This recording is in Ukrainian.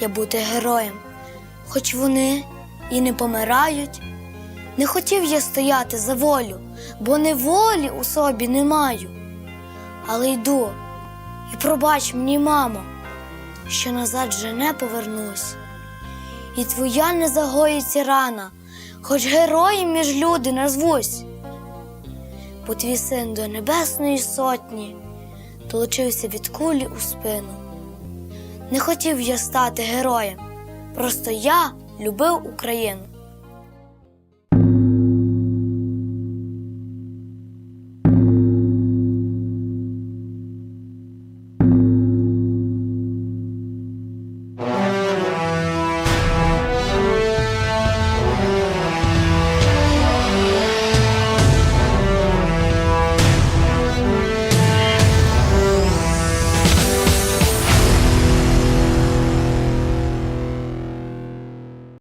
я бути героєм, хоч вони і не помирають. Не хотів я стояти за волю, бо неволі у собі не маю. Але йду, і пробач мені, мамо, що назад вже не повернусь. І твоя не загоїться рана, хоч героєм між люди назвусь. Бо твій син до небесної сотні долучився від кулі у спину. Не хотів я стати героєм, просто я любив Україну.